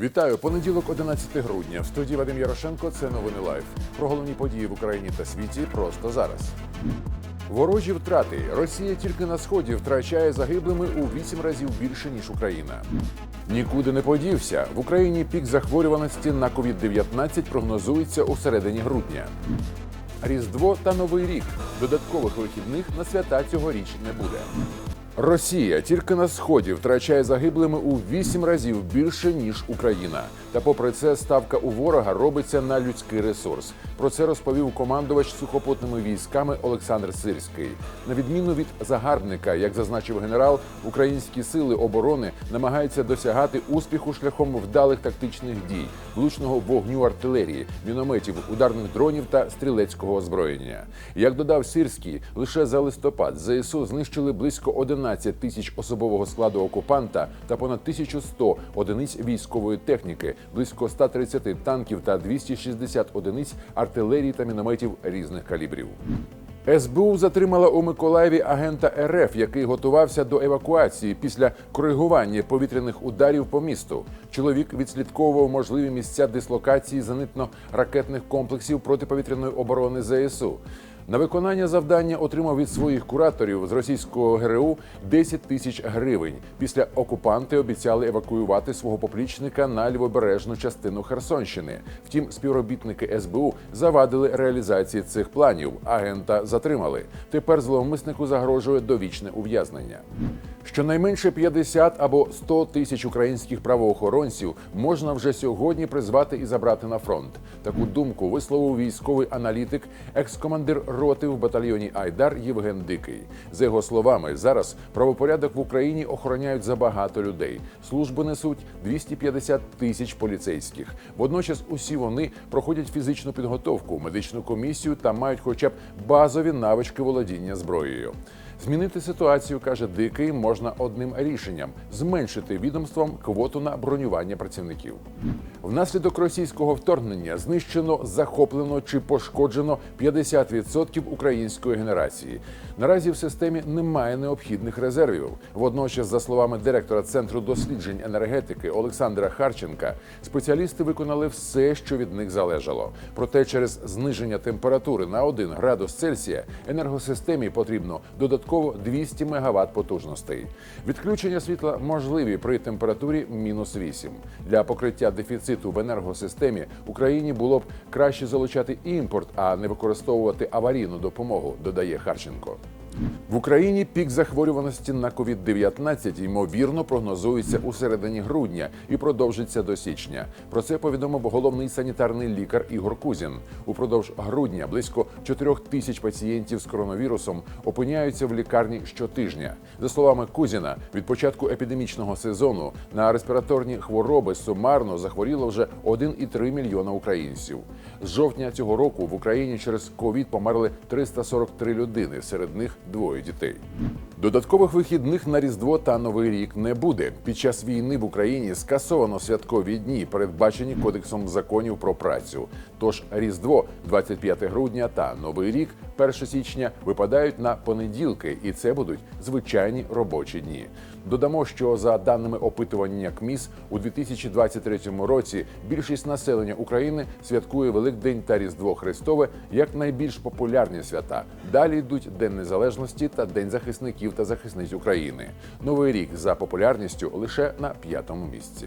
Вітаю! Понеділок, 11 грудня. В студії Вадим Ярошенко. Це новини Лайф. Про головні події в Україні та світі просто зараз. Ворожі втрати. Росія тільки на сході втрачає загиблими у вісім разів більше ніж Україна. Нікуди не подівся. В Україні пік захворюваності на COVID-19 прогнозується у середині грудня. Різдво та Новий рік. Додаткових вихідних на свята цьогоріч не буде. Росія тільки на сході втрачає загиблими у вісім разів більше ніж Україна. Та попри це ставка у ворога робиться на людський ресурс. Про це розповів командувач сухопутними військами Олександр Сирський. На відміну від загарбника, як зазначив генерал, українські сили оборони намагаються досягати успіху шляхом вдалих тактичних дій, влучного вогню артилерії, мінометів, ударних дронів та стрілецького озброєння. Як додав Сирський, лише за листопад ЗСУ знищили близько 11 тисяч особового складу окупанта та понад 1100 одиниць військової техніки, близько 130 танків та 260 одиниць артилерії та мінометів різних калібрів. СБУ затримала у Миколаєві агента РФ, який готувався до евакуації після коригування повітряних ударів по місту. Чоловік відслідковував можливі місця дислокації зенитно-ракетних комплексів протиповітряної оборони ЗСУ. На виконання завдання отримав від своїх кураторів з російського ГРУ 10 тисяч гривень. Після окупанти обіцяли евакуювати свого поплічника на лівобережну частину Херсонщини. Втім, співробітники СБУ завадили реалізації цих планів. Агента затримали. Тепер зловмиснику загрожує довічне ув'язнення. Щонайменше 50 або 100 тисяч українських правоохоронців можна вже сьогодні призвати і забрати на фронт. Таку думку висловив військовий аналітик, екс-командир роти в батальйоні Айдар Євген Дикий. За його словами, зараз правопорядок в Україні охороняють забагато людей. Служби несуть 250 тисяч поліцейських. Водночас усі вони проходять фізичну підготовку, медичну комісію та мають хоча б базові навички володіння зброєю. Змінити ситуацію, каже Дикий, можна одним рішенням зменшити відомством квоту на бронювання працівників. Внаслідок російського вторгнення знищено, захоплено чи пошкоджено 50% української генерації. Наразі в системі немає необхідних резервів. Водночас, за словами директора центру досліджень енергетики Олександра Харченка, спеціалісти виконали все, що від них залежало. Проте через зниження температури на 1 градус Цельсія енергосистемі потрібно додатково 200 МВт потужностей. Відключення світла можливі при температурі мінус 8. Для покриття дефіциту в енергосистемі Україні було б краще залучати імпорт, а не використовувати аварійну допомогу, додає Харченко. В Україні пік захворюваності на COVID-19, ймовірно прогнозується у середині грудня і продовжиться до січня. Про це повідомив головний санітарний лікар Ігор Кузін. Упродовж грудня близько 4 тисяч пацієнтів з коронавірусом опиняються в лікарні щотижня. За словами Кузіна, від початку епідемічного сезону на респіраторні хвороби сумарно захворіло вже 1,3 мільйона українців. З жовтня цього року в Україні через ковід померли 343 людини, серед них двоє дітей. Додаткових вихідних на Різдво та Новий рік не буде. Під час війни в Україні скасовано святкові дні, передбачені кодексом законів про працю. Тож Різдво 25 грудня та Новий рік 1 січня випадають на понеділки, і це будуть звичайні робочі дні. Додамо, що за даними опитування КМІС у 2023 році більшість населення України святкує Великдень та Різдво Христове як найбільш популярні свята. Далі йдуть День Незалежності та День захисників та захисниць України. Новий рік за популярністю лише на п'ятому місці.